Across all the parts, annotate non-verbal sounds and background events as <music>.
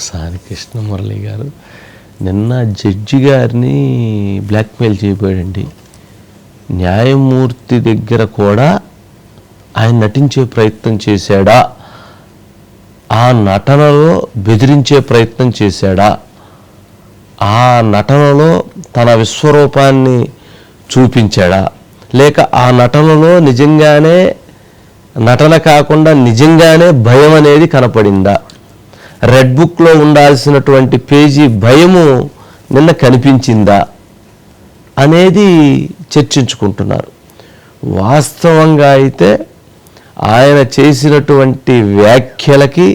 Sir Krishna Murali గారు. నిన్న judge గారిని బ్లాక్మెయిల్ చేయబోయాడండి. న్యాయమూర్తి దగ్గర కూడా ఆయన నటించే ప్రయత్నం చేశాడా? ఆ నటనలో బెదిరించే ప్రయత్నం చేశాడా? ఆ నటనలో తన విశ్వరూపాన్ని చూపించాడా? లేక ఆ నటనలో నిజంగానే నటన కాకుండా నిజంగానే భయం అనేది కనపడిందా? రెడ్ బుక్లో ఉండాల్సినటువంటి పేజీ భయము నిన్న కనిపించిందా అనేది చర్చించుకుంటున్నారు. వాస్తవంగా అయితే ఆయన చేసినటువంటి వ్యాఖ్యలకి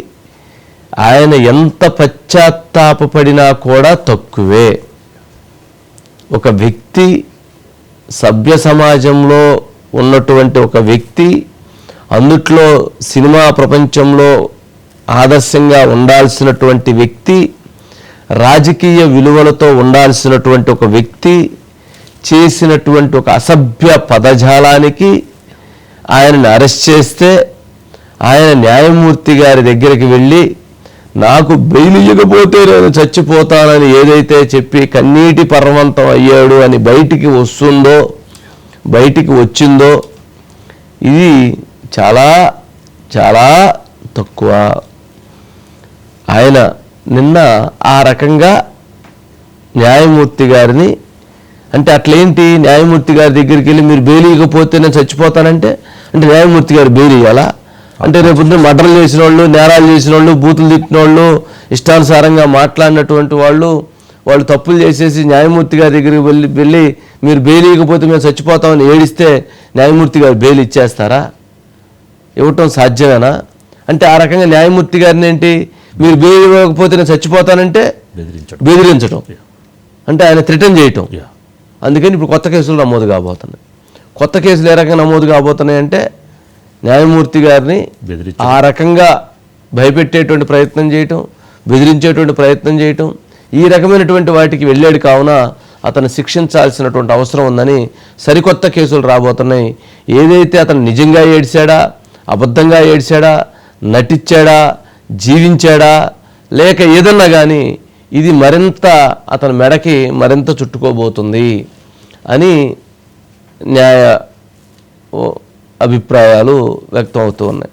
ఆయన ఎంత పశ్చాత్తాపపడినా కూడా తక్కువే. ఒక వ్యక్తి సభ్య సమాజంలో ఉన్నటువంటి ఒక వ్యక్తి అందుట్లో సినిమా ప్రపంచంలో ఆదర్శంగా ఉండాల్సినటువంటి వ్యక్తి రాజకీయ విలువలతో ఉండాల్సినటువంటి ఒక వ్యక్తి చేసినటువంటి ఒక అసభ్య పదజాలానికి ఆయనని అరెస్ట్ చేస్తే ఆయన న్యాయమూర్తి గారి దగ్గరికి వెళ్ళి నాకు బెయిల్ ఇవ్వకపోతే నేను చచ్చిపోతానని ఏదైతే చెప్పి కన్నీటి పర్వంతం అయ్యాడు అని బయటికి వస్తుందో బయటికి వచ్చిందో ఇది చాలా చాలా తక్కువ. ఆయన నిన్న ఆ రకంగా న్యాయమూర్తి గారిని అంటే అట్లేంటి? న్యాయమూర్తి గారి దగ్గరికి వెళ్ళి మీరు బెయిల్ ఇవ్వకపోతే నేను చచ్చిపోతానంటే? అంటే న్యాయమూర్తి గారు బెయిల్ ఇవ్వాలా? అంటే రేపు మర్డర్లు చేసిన వాళ్ళు నేరాలు చేసిన వాళ్ళు బూతులు తిట్టిన వాళ్ళు ఇష్టానుసారంగా మాట్లాడినటువంటి వాళ్ళు వాళ్ళు తప్పులు చేసేసి న్యాయమూర్తి గారి దగ్గరికి వెళ్ళి వెళ్ళి మీరు బెయిల్ ఇవ్వకపోతే మేము చచ్చిపోతామని ఏడిస్తే న్యాయమూర్తి గారు బెయిల్ ఇచ్చేస్తారా? ఇవ్వటం సాధ్యమేనా? అంటే ఆ రకంగా న్యాయమూర్తి గారిని ఏంటి? మీరు బెయిల్ ఇవ్వకపోతే నేను చచ్చిపోతానంటే బెదిరించడం. బెదిరించడం. అంటే ఆయన థ్రిటన్ చేయటం. అందుకని ఇప్పుడు కొత్త కేసులు నమోదు కాబోతున్నాయి. కొత్త కేసులు ఏ రకంగా నమోదు కాబోతున్నాయి అంటే న్యాయమూర్తి గారిని ఆ రకంగా భయపెట్టేటువంటి ప్రయత్నం చేయటం బెదిరించేటువంటి ప్రయత్నం చేయటం ఈ రకమైనటువంటి వాటికి వెళ్ళాడు కావున అతను శిక్షించాల్సినటువంటి అవసరం ఉందని సరికొత్త కేసులు రాబోతున్నాయి. ఏదైతే అతను నిజంగా ఏడ్చాడా అబద్ధంగా ఏడ్చాడా నటించాడా జీవించాడా? లేక ఏదన్నా కానీ ఇది మరింత అతని మెడకి మరింత చుట్టుకోబోతుంది అని న్యాయ అభిప్రాయాలు వ్యక్తం అవుతూ ఉన్నాయి.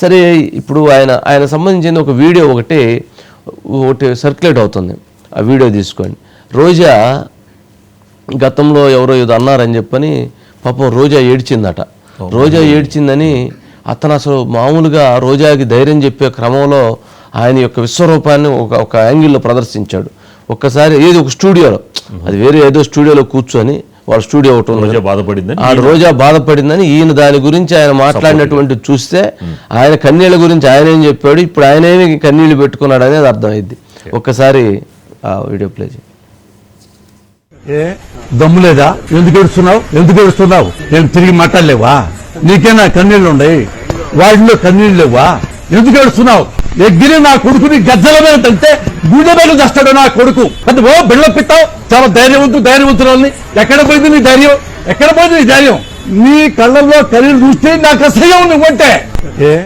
సరే ఇప్పుడు ఆయన ఆయన సంబంధించిన ఒక వీడియో ఒకటి ఒకటి సర్క్యులేట్ అవుతుంది. ఆ వీడియో తీసుకోండి. రోజా గతంలో ఎవరో ఏదో అన్నారని చెప్పని పాపం రోజా ఏడ్చిందట. రోజా ఏడ్చిందని అతను అసలు మామూలుగా రోజాకి ధైర్యం చెప్పే క్రమంలో ఆయన యొక్క విశ్వరూపాన్ని ఒక ఒక యాంగిల్లో ప్రదర్శించాడు. ఒక్కసారి ఏది ఒక స్టూడియోలో? అది వేరే ఏదో స్టూడియోలో కూర్చొని వాళ్ళ స్టూడియో ఒకటి రోజా బాధపడిందని ఆ రోజా బాధపడిందని ఈయన దాని గురించి ఆయన మాట్లాడినటువంటి చూస్తే ఆయన కన్నీళ్ళ గురించి ఆయన ఏం చెప్పాడు? ఇప్పుడు ఆయన ఏమి కన్నీళ్ళు పెట్టుకున్నాడు అనేది అర్థమైంది. ఒక్కసారి ఆ వీడియో ప్లే చేయి. ఏ? దమ్ము లేదా? ఎందుకు ఏడుస్తున్నావు? ఎందుకు ఏడుస్తున్నావు? నేను తిరిగి మాట్లాడలేవా? నీకేనా కన్నీళ్ళు ఉన్నాయి? వాటిలో కన్నీళ్ళు లేవా? ఎందుకు ఏడుస్తున్నావు? ఎగ్గిరి నా కొడుకుని గజ్జల మీద తంటే గుండె మీద దస్తాడు నా కొడుకు. అంటే ఓ బిళ్ళ పిత్తావు చాలా ధైర్యవంతు ధైర్యవంతురాల్ని ఎక్కడ పోయింది నీ ధైర్యం? ఎక్కడ పోయింది నీ ధైర్యం? నీ కళ్ళల్లో కన్నీళ్ళు చూస్తే నాకు అసహ్యం నువ్వంటే. ఏ?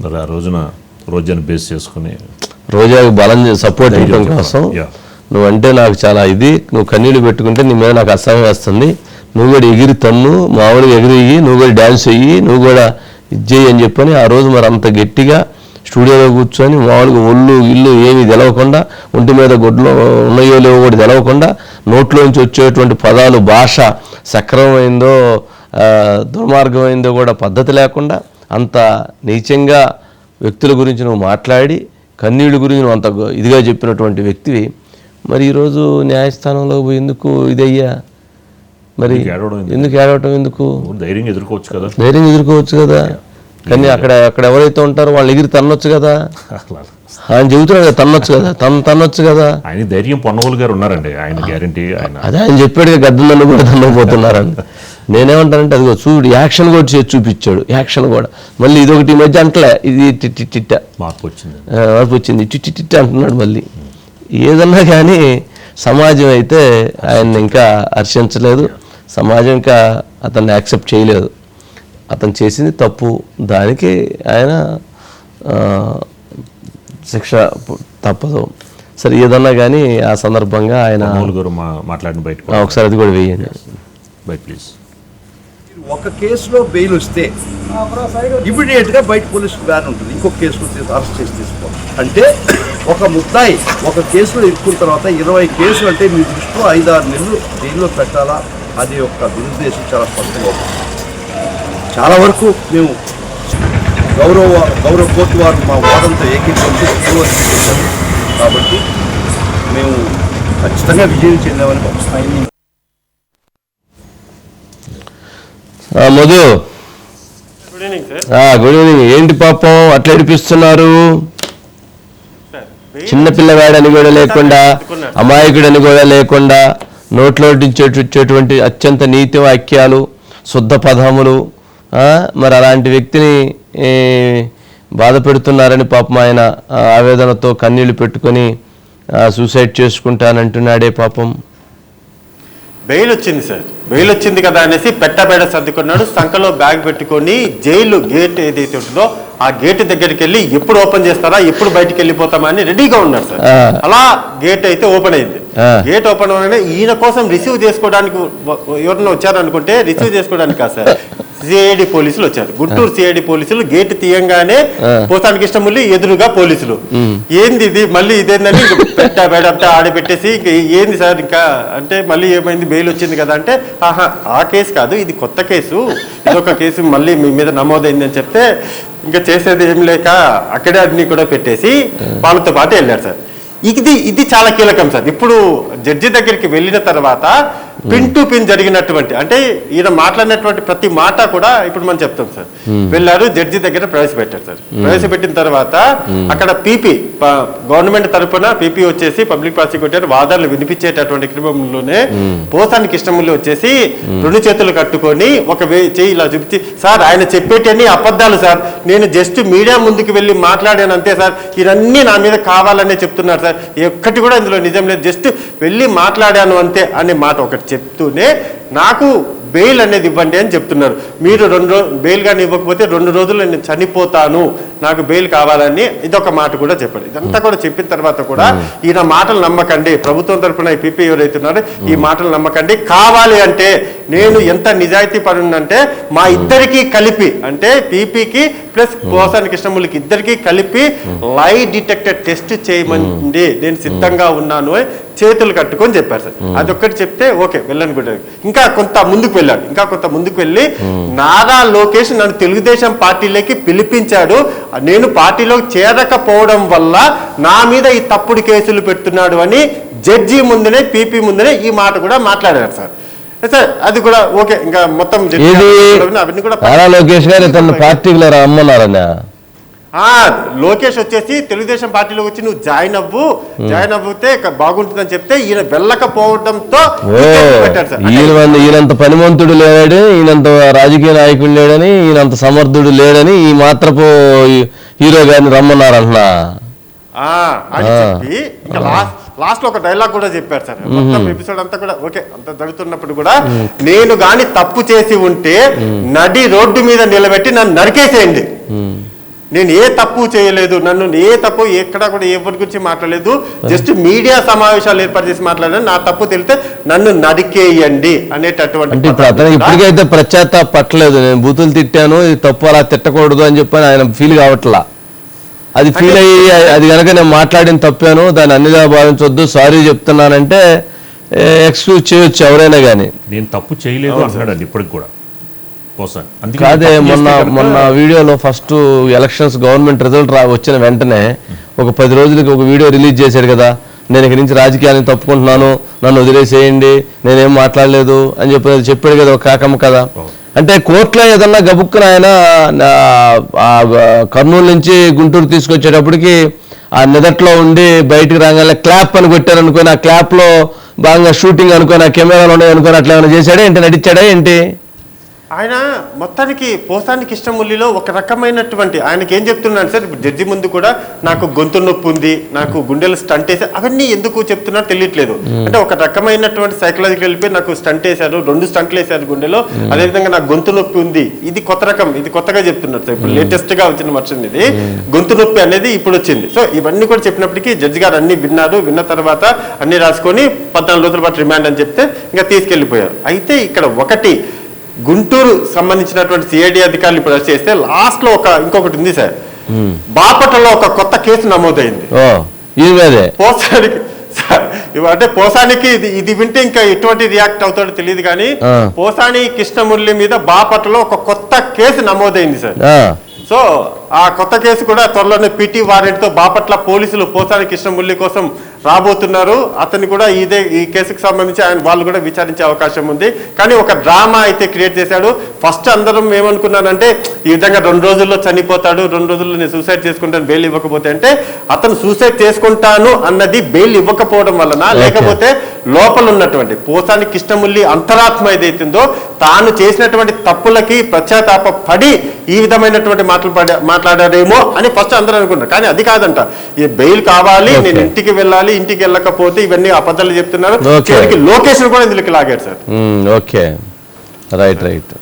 మరి ఆ రోజున రోజాను బేస్ చేసుకుని రోజాకి బలం సపోర్ట్ ఇవ్వడం. కోసం. నువ్వంటే నాకు చాలా ఇది నువ్వు కన్నీళ్ళు పెట్టుకుంటే నీ మీద నాకు అసహ్యం వేస్తుంది నువ్వు కూడా ఎగిరి తన్ను మామూలుగా ఎగిరి నువ్వు కూడా డ్యాన్స్ చెయ్యి నువ్వు కూడా ఇది చెయ్యి అని చెప్పని ఆ రోజు మరి అంత గట్టిగా స్టూడియోలో కూర్చొని మామూలుగా ఒళ్ళు ఇల్లు ఏమీ తెలవకుండా ఒంటి మీద గొడ్లు ఉన్నాయో లేవో కూడా తెలవకుండా నోట్లోంచి వచ్చేటువంటి పదాలు భాష సక్రమమైందో ఆ, దుర్మార్గమైందో కూడా పద్ధతి లేకుండా అంత నీచంగా వ్యక్తుల గురించి నువ్వు మాట్లాడి కన్నీళ్ళ గురించి అంత ఇదిగా చెప్పినటువంటి వ్యక్తివి. మరి ఈరోజు న్యాయస్థానంలో పోయి ఎందుకు ఇదయ్యా? మరి ఎందుకు ఏడవటం ఎందుకు? ధైర్యంగా ఎదుర్కోవచ్చు కదా. ధైర్యం ఎదుర్కోవచ్చు కదా. కానీ అక్కడ అక్కడ ఎవరైతే ఉంటారో వాళ్ళు ఎగిరి తన్నొచ్చు కదా. ఆయన చెబుతున్నాడు కదా తన్నొచ్చు కదా తన తన్నొచ్చు కదా. ఆయన ధైర్యం పొన్నవోలు గారు ఉన్నారండి. ఆయన గ్యారంటీ ఆయన అదే ఆయన చెప్పాడు గద్దె నన్ను కూడా తన్నపోతున్నారని <laughs> నేనేమంటానంటే అదిగో చూడు యాక్షన్ కూడా చేసి చూపించాడు. యాక్షన్ కూడా. మళ్ళీ ఇదొకటి ఈ మధ్య అంటలే ఇది టిట్టి టిట్ట మార్పు వచ్చింది. మార్పు వచ్చింది. టిట్టి టిట్ట అంటున్నాడు మళ్ళీ. ఏదన్నా కానీ సమాజం అయితే ఆయన్ని ఇంకా హర్షించలేదు. సమాజం ఇంకా అతన్ని యాక్సెప్ట్ చేయలేదు. అతను చేసింది తప్పు. దానికి ఆయన శిక్ష తప్పదు. సరే ఏదన్నా కానీ ఆ సందర్భంగా ఆయన మాట్లాడిన బయటకు ఆ, ఒకసారి అది కూడా వేయండి. బయట ప్లీజ్ ఒక కేసులో బెయిల్ వస్తే ఇమీడియట్గా బయట పోలీస్ బ్యాన్ ఉంటుంది. ఇంకొక కేసులో అరెస్ట్ చేసి తీసుకోవాలి. అంటే ఒక ముద్దాయి ఒక కేసులో ఇరుక్కున్న తర్వాత ఇరవై కేసులు అంటే మీ దృష్టిలో ఐదారు నెలలు జైల్లో పెట్టాలా? అది యొక్క దురుద్దేశం. చాలా స్పష్టంగా చాలా వరకు మేము గౌరవ గౌరవ కోర్టు వారు మా వాదంతో ఏకీకరించి కాబట్టి మేము ఖచ్చితంగా విజయం చెందామని స్థాయిని ఆ, మధు. గుడ్ ఈవినింగ్ ఏంటి పాపం? అట్లా ఏడిపిస్తున్నారు? చిన్న పిల్లవాడని కూడా లేకుండా అమాయకుడని కూడా లేకుండా నోట్లో వచ్చేటువంటి అత్యంత నీతి వాక్యాలు శుద్ధ పదములు మరి అలాంటి వ్యక్తిని బాధ పెడుతున్నారని పాపం ఆయన ఆవేదనతో కన్నీళ్ళు పెట్టుకొని సూసైడ్ చేసుకుంటానంటున్నాడే పాపం. బెయిల్ వచ్చింది సార్ బెయిల్ వచ్చింది కదా అనేసి పెట్టబేడ సర్దుకున్నాడు సంఖలో బ్యాగ్ పెట్టుకొని జైలు గేట్ ఏదైతే ఉంటుందో ఆ గేట్ దగ్గరికి వెళ్ళి ఎప్పుడు ఓపెన్ చేస్తారా ఎప్పుడు బయటికి వెళ్ళిపోతామా అని రెడీగా ఉన్నాడు సార్. అలా గేట్ అయితే ఓపెన్ అయింది. గేట్ ఓపెన్ అవగానే ఈయన కోసం రిసీవ్ చేసుకోవడానికి ఎవరన్నా వచ్చారనుకుంటే రిసీవ్ చేసుకోవడానికి కాదు సార్ సిఐడి పోలీసులు వచ్చారు. గుంటూరు సిఐడి పోలీసులు గేట్ తీయంగానే పోతానికి ఇష్టముల్లి ఎదురుగా పోలీసులు. ఏంది ఇది? మళ్ళీ ఇదేందని పెట్ట అంతా ఆడబెట్టేసి ఏంది సార్? ఇంకా అంటే మళ్ళీ ఏమైంది? బెయిల్ వచ్చింది కదా అంటే ఆహా ఆ కేసు కాదు ఇది కొత్త కేసు. ఇదొక కేసు మళ్ళీ మీ మీద నమోదైందని చెప్తే ఇంకా చేసేది ఏం లేక అక్కడే అన్ని కూడా పెట్టేసి వాళ్ళతో పాటు వెళ్ళారు సార్. ఇది ఇది చాలా కీలకం సార్. ఇప్పుడు జడ్జి దగ్గరికి వెళ్ళిన తర్వాత పిన్ టు పిన్ జరిగినటువంటి అంటే ఈయన మాట్లాడినటువంటి ప్రతి మాట కూడా ఇప్పుడు మనం చెప్తాం సార్. వెళ్ళారు జడ్జి దగ్గర ప్రవేశపెట్టారు సార్. ప్రవేశపెట్టిన తర్వాత అక్కడ పీపీ గవర్నమెంట్ తరపున పీపీ వచ్చేసి పబ్లిక్ ప్రాసిక్యూటర్ వాదనలు వినిపించేటటువంటి క్రమంలోనే పోసానికి ఇష్టములు వచ్చేసి రెండు చేతులు కట్టుకొని ఒక చేయి ఇలా చూపించి సార్ ఆయన చెప్పేటన్ని అబద్ధాలు సార్. నేను జస్ట్ మీడియా ముందుకు వెళ్ళి మాట్లాడాను అంతే సార్. ఇవన్నీ నా మీద కావాలనే చెప్తున్నారు సార్. ఒక్కటి కూడా ఇందులో నిజం లేదు. జస్ట్ వెళ్ళి మాట్లాడాను అంతే అనే మాట ఒకటి చెప్తూనే నాకు బెయిల్ అనేది ఇవ్వండి అని చెప్తున్నారు. మీరు రెండు రోజు బెయిల్ కానీ ఇవ్వకపోతే రెండు రోజులు నేను చనిపోతాను. నాకు బెయిల్ కావాలని ఇదొక మాట కూడా చెప్పాడు. ఇదంతా కూడా చెప్పిన తర్వాత కూడా ఈయన మాటలు నమ్మకండి. ప్రభుత్వం తరపున ఈ పీపీ ఎవరైతే ఉన్నారో ఈ మాటలు నమ్మకండి. కావాలి అంటే నేను ఎంత నిజాయితీ పరుందంటే మా ఇద్దరికి కలిపి అంటే పీపీకి ప్లస్ పోసాని కృష్ణములకి ఇద్దరికి కలిపి లై డిటెక్టర్ టెస్ట్ చేయమండి నేను సిద్ధంగా ఉన్నాను చేతులు కట్టుకొని చెప్పారు సార్. అదొక్కటి చెప్తే ఓకే వెళ్ళను కూడా ఇంకా కొంత ముందుకు వెళ్ళాడు. ఇంకా కొంత ముందుకు వెళ్ళి నారా లోకేష్ నన్ను తెలుగుదేశం పార్టీలోకి పిలిపించాడు. నేను పార్టీలోకి చేరకపోవడం వల్ల నా మీద ఈ తప్పుడు కేసులు పెడుతున్నాడు అని జడ్జి ముందునే పీపీ ముందునే ఈ మాట కూడా మాట్లాడారు సార్. సార్ అది కూడా ఓకే. ఇంకా మొత్తం అవన్నీ కూడా లోకేష్ గారు పార్టీలో రమ్మన్నారన్నా లోకేష్ వచ్చేసి తెలుగుదేశం పార్టీలో వచ్చి నువ్వు జాయిన్ అవ్వు జాయిన్ అవ్వితే ఇక బాగుంటుందని చెప్తే ఈయన వెళ్ళకపోవడంతో ఈయనంత పనిమంతుడు లేడు ఈయనంత రాజకీయ నాయకుడు లేడని ఈయనంత సమర్థుడు లేడని ఈ మాత్రపు హీరో గారిని రమ్మన్నారంటున్నా. ఆ, అని చెప్పి ఇంకా లాస్ట్ లాస్ట్లో ఒక డైలాగ్ కూడా చెప్పారు సార్. మొత్తం ఎపిసోడ్ అంతా కూడా ఓకే అంత జరుగుతున్నప్పుడు కూడా నేను గాని తప్పు చేసి ఉంటే నడి రోడ్డు మీద నిలబెట్టి నన్ను నరికేసేయండి. నేను ఏ తప్పు చేయలేదు నన్ను ఏ తప్పు ఎక్కడ కూడా ఎవరి గురించి మాట్లాడలేదు. జస్ట్ మీడియా సమావేశాలు ఏర్పాటు చేసి మాట్లాడాను. నా తప్పు తెలితే నన్ను నరికేయండి అనేటటువంటి అంటే ఇప్పుడు అతను పద్ధతి కూడా ఇప్పటికైతే పశ్చాత్తాప పట్టలేదు నేను బూతులు తిట్టాను ఇది తప్పు అలా తిట్టకూడదు అని చెప్పని ఆయన ఫీల్ కావట్లా. అది ఫీల్ అయ్యి అది కనుక నేను మాట్లాడిన తప్పాను దాన్ని అన్నిగా భావించొద్దు సారీ చెప్తున్నానంటే ఎక్స్క్యూజ్ చేయొచ్చు ఎవరైనా కానీ నేను తప్పు చేయలేదు అంటున్నాడు ఇప్పటికి కూడా. కాదే మొన్న మొన్న వీడియోలో ఫస్ట్ ఎలక్షన్స్ గవర్నమెంట్ రిజల్ట్ రా వచ్చిన వెంటనే ఒక పది రోజులకి ఒక వీడియో రిలీజ్ చేశాడు కదా. నేను ఇక్కడి నుంచి రాజకీయాన్ని తప్పుకుంటున్నాను నన్ను వదిలేసేయండి నేనేం మాట్లాడలేదు అని చెప్పి చెప్పాడు కదా ఒక కాకమ్మ కదా అంటే కోర్టులో ఏదన్నా గబుక్కున ఆయన కర్నూలు నుంచి గుంటూరు తీసుకొచ్చేటప్పటికి ఆ నిదట్లో ఉండి బయటికి రాగానే క్లాప్ అని కొట్టారు అనుకుని ఆ క్లాప్లో బాగా షూటింగ్ అనుకుని ఆ కెమెరాలు ఉన్నాయి అనుకుని అట్లా ఏమైనా చేశాడా ఏంటి? నటించాడా ఏంటి? ఆయన మొత్తానికి పోసాని కృష్ణమురళిలో ఒక రకమైనటువంటి ఆయనకి ఏం చెప్తున్నాడు సార్? ఇప్పుడు జడ్జి ముందు కూడా నాకు గొంతు నొప్పి ఉంది నాకు గుండెలు స్టంట్ వేసి అవన్నీ ఎందుకు చెప్తున్నా తెలియట్లేదు. అంటే ఒక రకమైనటువంటి సైకలాజికల్ వెళ్ళిపోయి నాకు స్టంట్ వేశారు రెండు స్టంట్లు వేశారు గుండెలో. అదేవిధంగా నాకు గొంతు నొప్పి ఉంది. ఇది కొత్త రకం ఇది కొత్తగా చెప్తున్నారు సార్. ఇప్పుడు లేటెస్ట్గా వచ్చిన వర్షన్ ఇది. గొంతు నొప్పి అనేది ఇప్పుడు వచ్చింది. సో ఇవన్నీ కూడా చెప్పినప్పటికీ జడ్జి గారు అన్ని విన్నారు విన్న తర్వాత అన్ని రాసుకొని పద్నాలుగు రోజుల పాటు రిమాండ్ అని చెప్తే ఇంకా తీసుకెళ్ళిపోయారు అయితే ఇక్కడ ఒకటి గుంటూరు సంబంధించినటువంటి సిఐడి అధికారులు ఇప్పుడు చేస్తే లాస్ట్లో ఒక ఇంకొకటి ఉంది సార్. బాపట్లలో ఒక కొత్త కేసు నమోదైంది. పోసానికి అంటే పోసానికి ఇది ఇది వింటే ఇంకా ఎటువంటి రియాక్ట్ అవుతాడో తెలియదు కానీ. పోసాని కృష్ణమురళి మీద బాపట్లలో ఒక కొత్త కేసు నమోదైంది సార్. సో ఆ కొత్త కేసు కూడా త్వరలోనే పిటి వారెంట్తో బాపట్ల పోలీసులు పోసాని కృష్ణమురళి కోసం రాబోతున్నారు. అతన్ని కూడా ఇదే ఈ కేసుకు సంబంధించి ఆయన వాళ్ళు కూడా విచారించే అవకాశం ఉంది. కానీ ఒక డ్రామా అయితే క్రియేట్ చేశాడు. ఫస్ట్ అందరం ఏమనుకున్నారంటే ఈ విధంగా రెండు రోజుల్లో చనిపోతాడు రెండు రోజుల్లో నేను సూసైడ్ చేసుకుంటాను బెయిల్ ఇవ్వకపోతే అంటే అతను సూసైడ్ చేసుకుంటాను అన్నది బెయిల్ ఇవ్వకపోవడం వలన లేకపోతే లోపల ఉన్నటువంటి పోసాని కృష్ణమురళి అంతరాత్మ ఏదైతుందో తాను చేసినటువంటి తప్పులకి పశ్చాత్తాప పడి ఈ విధమైనటువంటి మాటలు పడ- మాట్లాడారేమో అని ఫస్ట్ అందరూ అనుకున్నారు కానీ అది కాదంట. ఈ బెయిల్ కావాలి నేను. ఇంటికి వెళ్ళాలి ఇంటికి వెళ్ళకపోతే ఇవన్నీ అబద్ధాలు చెప్తున్నారు. చివరికి లొకేషన్ కూడా ఇందులోకి లాగారు సార్. ఓకే. Right right.